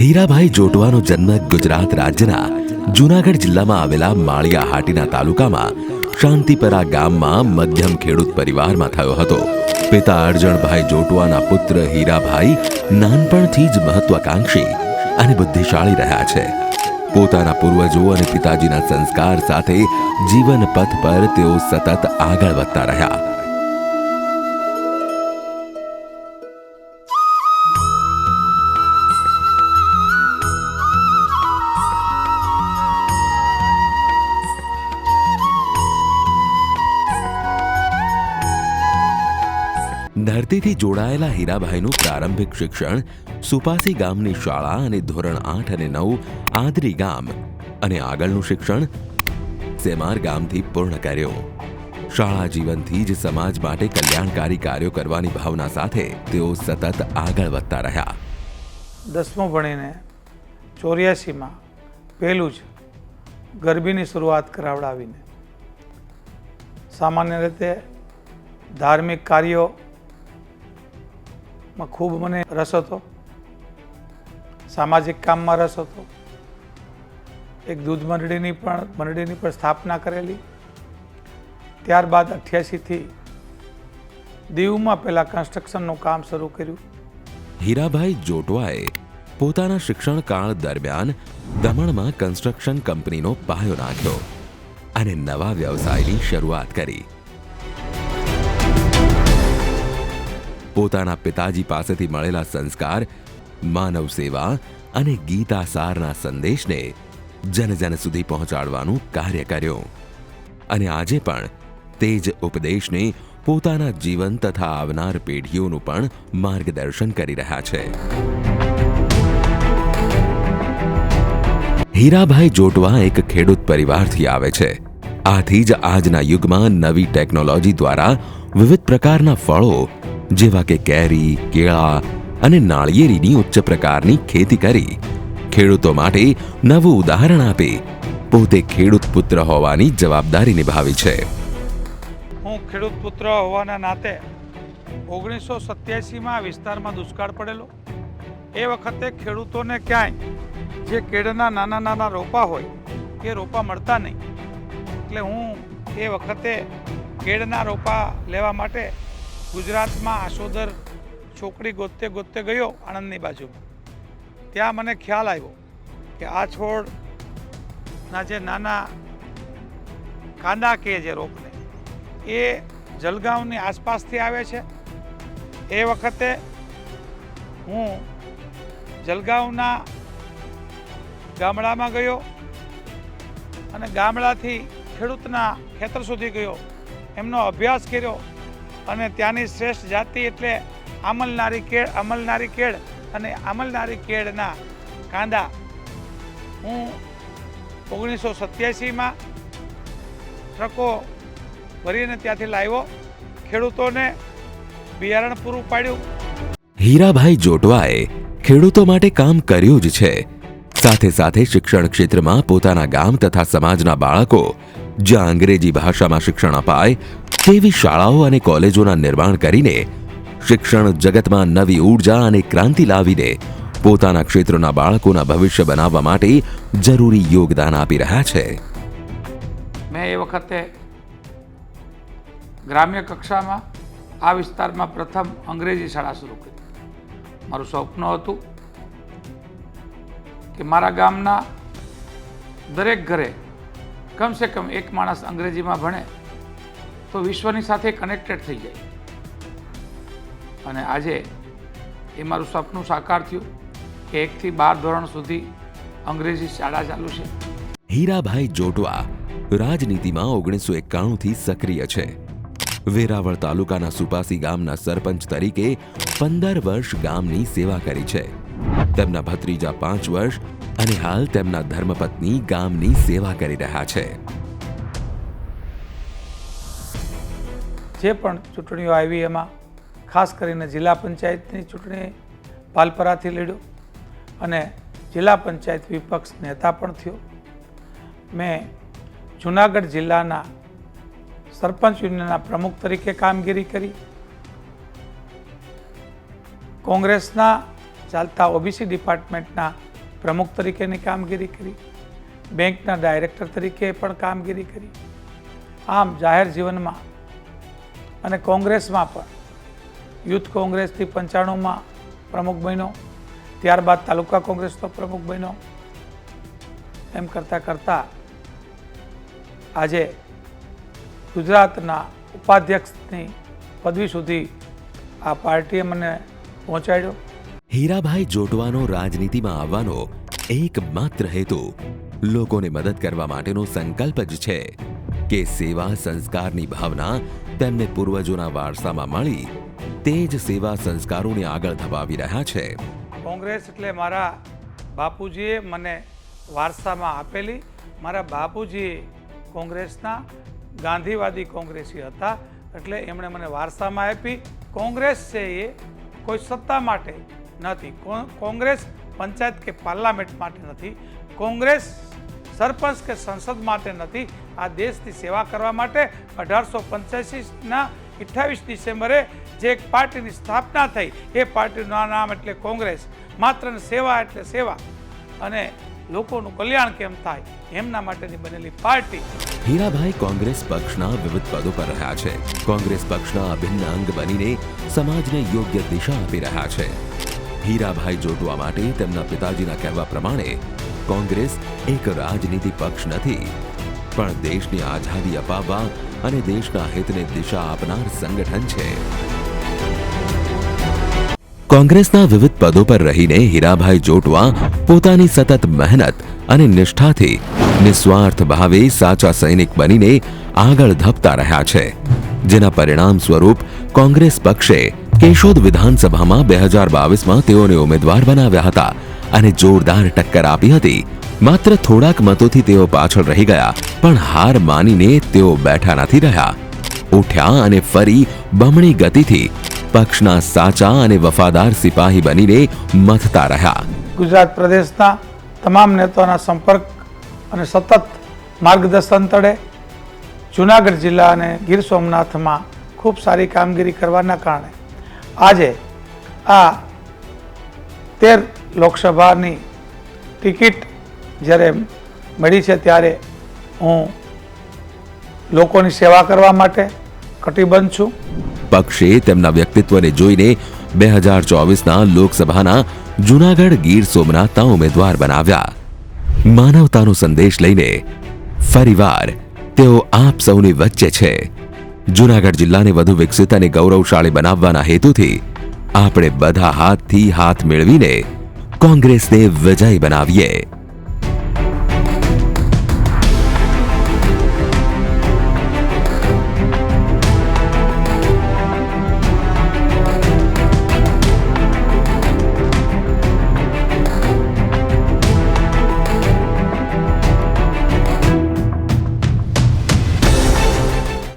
હીરાભાઈ જોટવાનો જન્મ ગુજરાત રાજ્યના જૂનાગઢ જિલ્લામાં આવેલા માળિયા હાટીના તાલુકામાં શાંતિપરા ગામમાં મધ્યમ ખેડૂત પરિવારમાં થયો હતો. પિતા અર્જણભાઈ જોટવાના પુત્ર હીરાભાઈ નાનપણથી જ મહત્વાકાંક્ષી અને બુદ્ધિશાળી રહ્યા છે. પોતાના પૂર્વજો અને પિતાજીના સંસ્કાર સાથે જીવન પથ પર તેઓ સતત આગળ વધતા રહ્યા. ધરતીથી જોડાયેલા હીરાભાઈનું પ્રારંભિક શિક્ષણ સુપાસી ગામની શાળા અને ધોરણ આઠ અને નવ આદરી ગામ અને આગળનું શિક્ષણ સેમાર ગામથી પૂર્ણ કર્યું. શાળા જીવનથી જ સમાજ માટે કલ્યાણકારી કાર્યો કરવાની ભાવના સાથે તેઓ સતત આગળ વધતા રહ્યા. દસમું ભણીને ચોર્યાસીમાં પહેલું જ ગરબીની શરૂઆત કરાવડાવીને સામાન્ય રીતે ધાર્મિક કાર્યોમાં ખૂબ મને રસ હતો. સામાજિક કામમાં રસ હતો. એક દૂધ મંડળીની પણ મંડળીની પણ સ્થાપના કરેલી. ત્યારબાદ અઠ્યાસીથી દીવમાં પહેલાં કન્સ્ટ્રક્શનનું કામ શરૂ કર્યું. હીરાભાઈ જોટવાએ પોતાના શિક્ષણ કાળ દરમિયાન દમણમાં કન્સ્ટ્રક્શન કંપનીનો પાયો નાખ્યો અને નવા વ્યવસાયની શરૂઆત કરી. પોતાના પિતાજી પાસેથી મળેલા સંસ્કાર, માનવ સેવા અને ગીતા સારના સંદેશને જન જન સુધી પહોંચાડવાનું કાર્ય કર્યું. અને આજે પણ તે જ ઉપદેશને પોતાના જીવન તથા આવનાર પેઢીઓનું પણ માર્ગદર્શન કરી રહ્યા છે. હીરાભાઈ જોટવા એક ખેડૂત પરિવારથી આવે છે. આથી જ આજના યુગમાં નવી ટેકનોલોજી દ્વારા વિવિધ પ્રકારના ફળો જેવા કે કેરી, કેળા અને નાળિયેરીની ઉચ્ચ પ્રકારની ખેતી કરી. ખેડૂતો માટે નવું ઉદાહરણ આપી. પોતે ખેડૂત પુત્ર હોવાની જવાબદારી નિભાવી છે. હું ખેડૂત પુત્ર હોવાના નાતે ઓગણીસો સત્યાસીમાં વિસ્તારમાં દુષ્કાળ પડેલો. એ વખતે ખેડૂતોને ક્યાંય જે કેળના નાના નાના રોપા હોય એ રોપા મળતા નહીં. એટલે હું એ વખતે કેળના રોપા લેવા માટે ગુજરાતમાં આશોદર છોકરી ગોતતે ગોતતે ગયો આણંદની બાજુમાં. ત્યાં મને ખ્યાલ આવ્યો કે આ છોડના જે નાના કાંદા કે જે રોપને, એ જલગાંવની આસપાસથી આવે છે. એ વખતે હું જલગાંવના ગામડામાં ગયો અને ગામડાથી ખેડૂતના ખેતર સુધી ગયો. એમનો અભ્યાસ કર્યો અને ત્યાંની શ્રેષ્ઠ જાતિ એટલે આમલનારી કેળ, અમલનારી કેળ અને આમલનારી કેળના કાંદા. હું ઓગણીસો સત્યાસીમાં ટ્રકો ભરીને ત્યાંથી લાવ્યો. ખેડૂતોને બિયારણ પૂરું પાડ્યું. હીરાભાઈ જોટવાએ ખેડૂતો માટે કામ કર્યું જ છે. સાથે સાથે શિક્ષણ ક્ષેત્રમાં પોતાના ગામ તથા સમાજના બાળકો જ્યાં અંગ્રેજી ભાષામાં શિક્ષણ અપાય, તેવી શાળાઓ અને કોલેજોના નિર્માણ કરીને શિક્ષણ જગતમાં નવી ઊર્જા અને ક્રાંતિ લાવીને પોતાના ક્ષેત્રના બાળકોના ભવિષ્ય બનાવવા માટે જરૂરી યોગદાન આપી રહ્યા છે. મેં એ વખતે ગ્રામ્ય કક્ષામાં આ વિસ્તારમાં પ્રથમ અંગ્રેજી શાળા શરૂ કરી. મારું સ્વપ્ન હતું કે મારા ગામના દરેક ઘરે કમસે કમ એક માણસ અંગ્રેજીમાં ભણે, તો વિશ્વની સાથે કનેક્ટેડ થઈ જાય. અને આજે એ મારું સપનું સાકાર થયું કે એકથી બાર ધોરણ સુધી અંગ્રેજી શાળા ચાલુ છે. હીરાભાઈ જોટવા રાજનીતિમાં ઓગણીસો એકાણુંથી સક્રિય છે. વેરાવળ તાલુકાના સુપાસી ગામના સરપંચ તરીકે પંદર વર્ષ ગામની સેવા કરી છે. તેમના ભત્રીજા પાંચ વર્ષ અને હાલ તેમના ધર્મપત્ની ગામની સેવા કરી રહ્યા છે. જે પણ ચૂંટણીઓ આવી, એમાં ખાસ કરીને જિલ્લા પંચાયતની ચૂંટણી પાલપરાથી લડ્યો અને જિલ્લા પંચાયત વિપક્ષ નેતા પણ થયો. મેં જુનાગઢ જિલ્લાના સરપંચ યુનિયનના પ્રમુખ તરીકે કામગીરી કરી. કોંગ્રેસના ચાલતા ઓબીસી ડિપાર્ટમેન્ટના પ્રમુખ તરીકેની કામગીરી કરી, બેંકના ડાયરેક્ટર તરીકે પણ કામગીરી કરી. આમ જાહેર જીવનમાં અને કોંગ્રેસમાં પણ, યુથ કોંગ્રેસથી પંચાણુંમાં પ્રમુખ બન્યો, ત્યારબાદ તાલુકા કોંગ્રેસનો પ્રમુખ બન્યો. એમ કરતાં કરતાં આજે ગુજરાતના ઉપાધ્યક્ષની પદવી સુધી આ પાર્ટીએ મને પહોંચાડ્યો. હીરાભાઈ જોટવાનો રાજનીતિમાં આવવાનો એકમાત્ર હેતુ લોકોને મદદ કરવા માટેનો સંકલ્પ જ છે કે સેવા સંસ્કારની ભાવના તેમને પૂર્વજોના વારસામાં મળી તે જ સેવા સંસ્કારોને આગળ ધપાવી રહ્યા છે. કોંગ્રેસ એટલે મારા બાપુજીએ મને વારસામાં આપેલી. મારા બાપુજીએ કોંગ્રેસના ગાંધીવાદી કોંગ્રેસી હતા. એટલે એમણે મને વારસામાં આપી. કોંગ્રેસ છે એ કોઈ સત્તા માટે નથી. કોંગ્રેસ પંચાયત કે પાર્લામેન્ટ માટે નથી. કોંગ્રેસ સરપંચ કે સંસદ માટે નથી. આ દેશની સેવા કરવા માટે અઢારસો પંચ્યાસીના અઠ્ઠાવીસ ડિસેમ્બરે જે એક પાર્ટીની સ્થાપના થઈ, એ પાર્ટીનું નામ એટલે કોંગ્રેસ. માત્ર સેવા એટલે સેવા. અને લોકોનું કલ્યાણ કેમ થાય? એમના માટેની બનેલી પાર્ટી. હીરાભાઈ કોંગ્રેસ પક્ષના વિવિધ પદો પર રહ્યા છે. કોંગ્રેસ પક્ષના અભિન્ન અંગ બનીને સમાજને યોગ્ય દિશા આપી રહ્યા છે. હીરાભાઈ જોડવા માટે તેમના પિતાજીના કહેવા પ્રમાણે, કોંગ્રેસ એક રાજનીતિ પક્ષ નથી, પણ દેશની આઝાદી અપાવવા અને દેશના હિતને દિશા આપનાર સંગઠન છે. કોંગ્રેસના વિવિધ પદો પર રહીને હીરાભાઈ જોટવા પોતાની સતત મહેનત અને નિષ્ઠાથી નિસ્વાર્થ ભાવે સાચા સૈનિક બનીને આગળ ધપતા રહ્યા છે, જેના પરિણામ સ્વરૂપ કોંગ્રેસ પક્ષે કેશોદ વિધાનસભામાં બે હજાર બાવીસમાં તેઓને ઉમેદવાર બનાવ્યા હતા અને જોરદાર ટક્કર આપી હતી. માત્ર થોડાક મતોથી તેઓ પાછળ રહી ગયા, પણ હાર માનીને તેઓ બેઠા નથી રહ્યા. ઉઠ્યા અને ફરી બમણી ગતિથી પક્ષના સાચા અને વફાદાર સિપાહી બનીને મથતા રહ્યા. ગુજરાત પ્રદેશના તમામ નેતાઓના સંપર્ક અને સતત માર્ગદર્શન તળે જુનાગઢ જિલ્લા અને ગીર સોમનાથમાં ખૂબ સારી કામગીરી કરવાના કારણે આજે આ તેર લોકસભાની ટિકિટ જ્યારે મળી છે ત્યારે હું લોકોની સેવા કરવા માટે કટિબદ્ધ છું. પક્ષે તેમના વ્યક્તિત્વને જોઈને બે હજાર ચોવીસના લોકસભાના જુનાગઢ ગીર સોમનાથના ઉમેદવાર બનાવ્યા. માનવતાનો સંદેશ લઈને ફરીવાર તેઓ આપ સૌની વચ્ચે છે. જુનાગઢ જિલ્લાને વધુ વિકસિત અને ગૌરવશાળી બનાવવાના હેતુથી આપણે બધા હાથથી હાથ મેળવીને કોંગ્રેસને વિજય બનાવીએ.